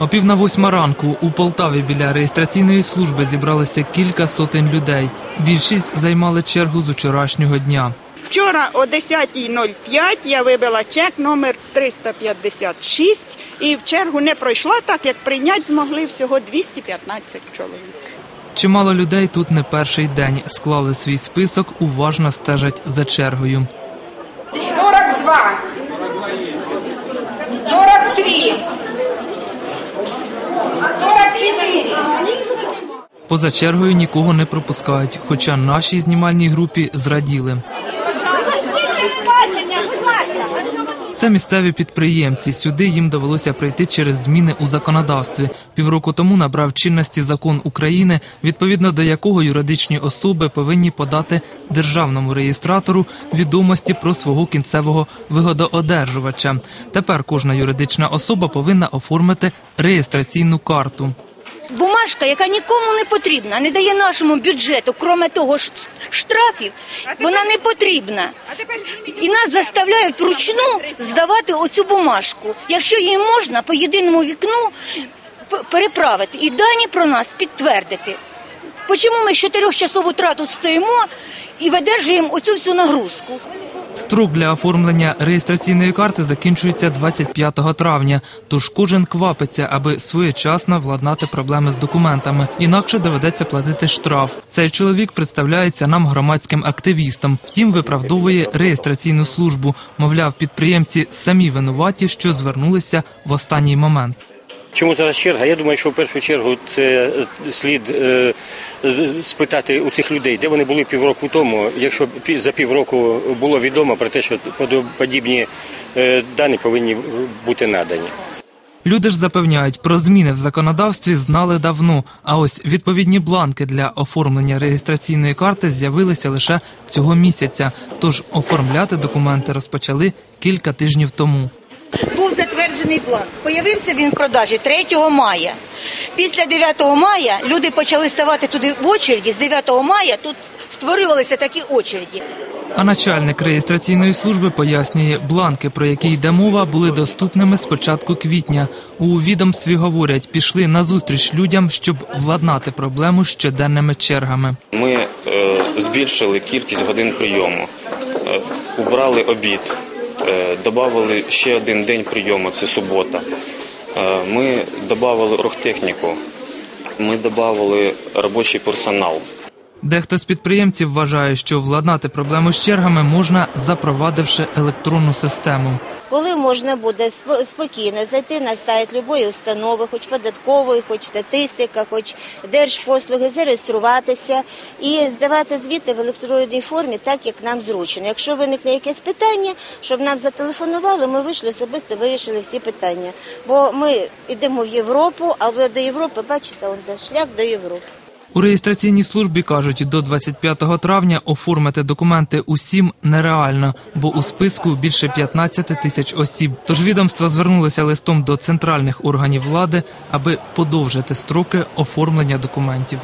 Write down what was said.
О пів на восьма ранку у Полтаві біля реєстраційної служби зібралося кілька сотень людей. Більшість займали чергу з вчорашнього дня. Вчора о 10.05 я вибила чек номер 356 і в чергу не пройшла, так як прийняти змогли всього 215 чоловік. Чимало людей тут не перший день склали свій список, уважно стежать за чергою. 42. Поза чергою нікого не пропускають, хоча нашій знімальній групі зраділи. Це місцеві підприємці. Сюди їм довелося прийти через зміни у законодавстві. Півроку тому набрав чинності закон України, відповідно до якого юридичні особи повинні подати державному реєстратору відомості про свого кінцевого вигодоодержувача. Тепер кожна юридична особа повинна оформити реєстраційну карту. Бумажка, яка нікому не потрібна, не дає нашому бюджету, крім того ж штрафів, вона не потрібна. І нас заставляють вручну здавати оцю бумажку. Якщо її можна по єдиному вікну переправити і дані про нас підтвердити. Чому ми з 4 часов утра тут стоїмо і видержуємо оцю всю нагрузку? Строк для оформлення реєстраційної карти закінчується 25 травня, тож кожен квапиться, аби своєчасно владнати проблеми з документами. Інакше доведеться платити штраф. Цей чоловік представляється нам громадським активістом. Втім, виправдовує реєстраційну службу. Мовляв, підприємці самі винуваті, що звернулися в останній момент. Чому зараз черга? Я думаю, що в першу чергу це е, слід е, спитати у цих людей, де вони були півроку тому. Якщо за півроку було відомо про те, що подібні е, дані повинні бути надані. Люди ж запевняють, про зміни в законодавстві знали давно. А ось відповідні бланки для оформлення реєстраційної карти з'явилися лише цього місяця. Тож оформляти документи розпочали кілька тижнів тому. Затверджений план. Появився він в продажі 3 мая. Після 9 мая люди почали ставати туди в очереді. З 9 мая тут створювалися такі очереді. А начальник реєстраційної служби пояснює, бланки, про які йде мова, були доступними з початку квітня. У відомстві говорять, пішли назустріч людям, щоб владнати проблему з щоденними чергами. Ми е, збільшили кількість годин прийому, е, убрали обід, е, додали ще один день прийому, це субота. Е, ми додали рухтехніку, ми додали робочий персонал. Дехто з підприємців вважає, що владнати проблему з чергами можна, запровадивши електронну систему. Коли можна буде сп- спокійно зайти на сайт любої установи, хоч податкової, хоч статистика, хоч держпослуги, зареєструватися і здавати звіти в електронній формі, так як нам зручно. Якщо виникне якесь питання, щоб нам зателефонували, ми вийшли особисто, вирішили всі питання. Бо ми йдемо в Європу, а до Європи, бачите, он шлях до Європи. У реєстраційній службі кажуть, до 25 травня оформити документи усім нереально, бо у списку більше 15 тисяч осіб. Тож відомства звернулися листом до центральних органів влади, аби подовжити строки оформлення документів.